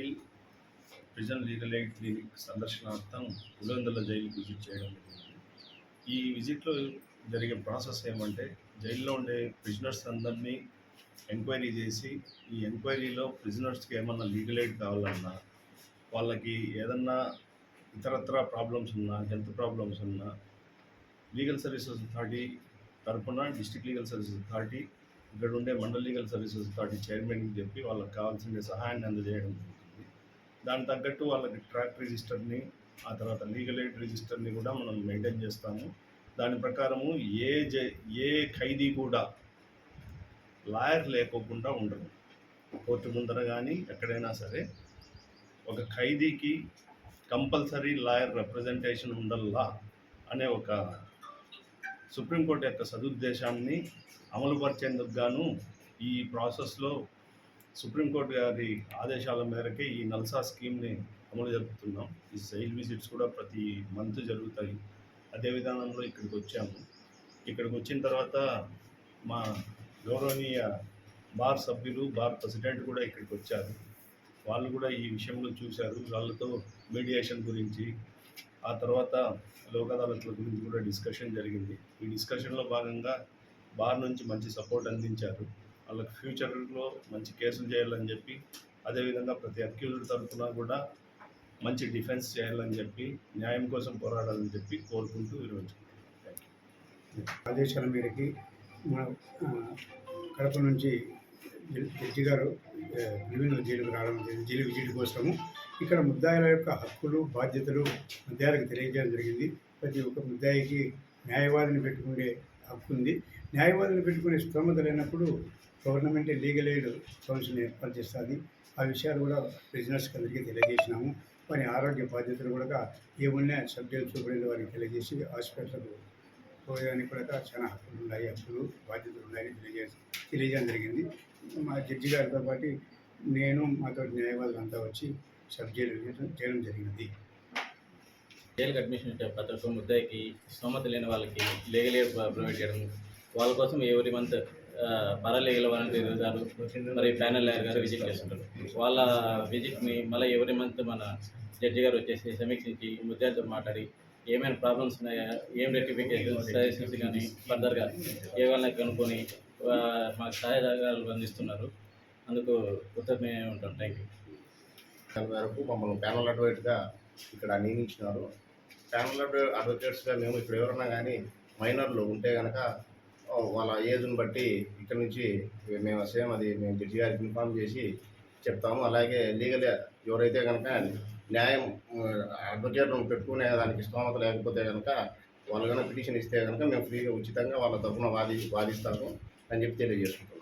Jail prison legal aid clinic సందర్శనార్థం Pulivendula జైలుకి visit చేయడం జరిగింది. ఈ విజిట్లో జరిగే ప్రాసెస్ ఏమంటే జైల్లో ఉండే ప్రిజనర్స్ అందరినీ ఎంక్వైరీ చేసి ఈ ఎంక్వైరీలో ప్రిజనర్స్కి ఏమన్నా లీగల్ ఎయిడ్ కావాలన్నా వాళ్ళకి ఏదన్నా ఇతరత్ర ప్రాబ్లమ్స్ ఉన్నా హెల్త్ ప్రాబ్లమ్స్ ఉన్నా లీగల్ సర్వీసెస్ అథారిటీ తరపున డిస్ట్రిక్ట్ లీగల్ సర్వీసెస్ అథారిటీ ఇక్కడ ఉండే మండల్ లీగల్ సర్వీసెస్ అథారిటీ చైర్మన్కి చెప్పి వాళ్ళకి కావాల్సిన సహాయాన్ని అందజేయడం. దాని తగ్గట్టు వాళ్ళకి ట్రాక్ రిజిస్టర్ని ఆ తర్వాత లీగల్ ఎయిడ్ రిజిస్టర్ని కూడా మనం మెయింటైన్ చేస్తాము. దాని ప్రకారము ఏ జై ఏ ఖైదీ కూడా లాయర్ లేకోకుండా ఉండదు. కోర్టు ముందర కానీ ఎక్కడైనా సరే ఒక ఖైదీకి కంపల్సరీ లాయర్ రిప్రజెంటేషన్ ఉండల్లా అనే ఒక సుప్రీంకోర్టు యొక్క సదుద్దేశాన్ని అమలుపరిచేందుకు గాను ఈ ప్రాసెస్లో సుప్రీంకోర్టు గారి ఆదేశాల మేరకే ఈ నల్సా స్కీమ్ని అమలు జరుపుతున్నాం. ఈ సైల్ విజిట్స్ కూడా ప్రతి మంత్ జరుగుతాయి. అదే విధానంలో ఇక్కడికి వచ్చాము. ఇక్కడికి వచ్చిన తర్వాత మా గౌరవనీయ బార్ సభ్యులు బార్ ప్రెసిడెంట్ కూడా ఇక్కడికి వచ్చారు. వాళ్ళు కూడా ఈ విషయంలో చూశారు. వాళ్ళతో మీడియేషన్ గురించి ఆ తర్వాత లోక్ అదాలత్ల గురించి కూడా డిస్కషన్ జరిగింది. ఈ డిస్కషన్లో భాగంగా బార్ నుంచి మంచి సపోర్ట్ అందించారు. వాళ్ళకి ఫ్యూచర్లో మంచి కేసులు చేయాలని చెప్పి అదేవిధంగా ప్రతి అక్యూజ్డ్ తరఫున కూడా మంచి డిఫెన్స్ చేయాలని చెప్పి న్యాయం కోసం పోరాడాలని చెప్పి కోరుకుంటూ విరమించుకుంటాం ఆదేశాల మేరకి మన కడప నుంచి జడ్జి గారు విభిన్న జైలుకు రావడం జైలు విజిట్ కోసము. ఇక్కడ ముద్దాయిల యొక్క హక్కులు బాధ్యతలు ముద్దాయిలకు తెలియజేయడం జరిగింది. ప్రతి ఒక్క ముద్దాయికి న్యాయవాదిని పెట్టుకునే హక్కు ఉంది. న్యాయవాదిని పెట్టుకునే స్తోమత లేనప్పుడు గవర్నమెంట్ లీగల్ ఎయిడ్ కౌన్సిల్ ఏర్పాటు చేస్తుంది. ఆ విషయాలు కూడా బిజినెస్కి అందరికీ తెలియజేసినాము. వారి ఆరోగ్య బాధ్యతలు కూడా ఏమున్నా సబ్జెక్ట్ జైలు వారికి తెలియజేసి హాస్పిటల్కు పోయేదానికి కూడా చాలా హక్కులు ఉన్నాయి హక్కులు బాధ్యతలు ఉన్నాయని తెలియజేసి తెలియజేయడం జరిగింది. మా జడ్జి గారితో పాటు నేను మాతో న్యాయవాదులు అంతా వచ్చి సబ్జెక్ట్ చేయడం జరిగింది. జైలుకి అడ్మిషన్ ఇచ్చే ప్రతి ముద్దాయికి స్తోమత లేని వాళ్ళకి లీగల్ ఎయిడ్ ప్రొవైడ్ చేయడం వాళ్ళ కోసం ఎవరి మంత్ పారాలీగల్ వాలంటీర్ గారు మరి ప్యానల్ లాయర్ గారు విజిట్ చేస్తుంటారు. వాళ్ళ విజిట్ని మళ్ళీ ఎవరి మంత్ మన జడ్జి గారు వచ్చేసి సమీక్షించి ముద్దాలతో మాట్లాడి ఏమైనా ప్రాబ్లమ్స్ ఉన్నాయా ఏం రెక్టిఫికేషన్ సజెషన్స్ కానీ ఫర్దర్గా ఏమైనా కనుక్కొని మాకు సహాయదారులు అందిస్తున్నారు. అందుకు కృతజ్ఞ ఉంటాం. థ్యాంక్ యూ వరకు మమ్మల్ని ప్యానల్ అడ్వైట్గా ఇక్కడ నియమించినారు. ప్యానల్ అడ్వకేట్స్గా మేము ఇక్కడ ఎవరన్నా కానీ మైనర్లు ఉంటే కనుక వాళ్ళ ఏజ్ని బట్టి ఇక్కడ నుంచి మేము సేమ్ అది మేము జడ్జి గారికి ఇన్ఫామ్ చేసి చెప్తాము. అలాగే లీగల్ ఎవరైతే కనుక న్యాయం అడ్వకేట్ పెట్టుకునే దానికి స్తోమత లేకపోతే కనుక వాళ్ళు కనుక పిటిషన్ ఇస్తే కనుక మేము ఫ్రీగా ఉచితంగా వాళ్ళ తరఫున వాది వాదిస్తాము అని చెప్పి తెలియజేసుకుంటాం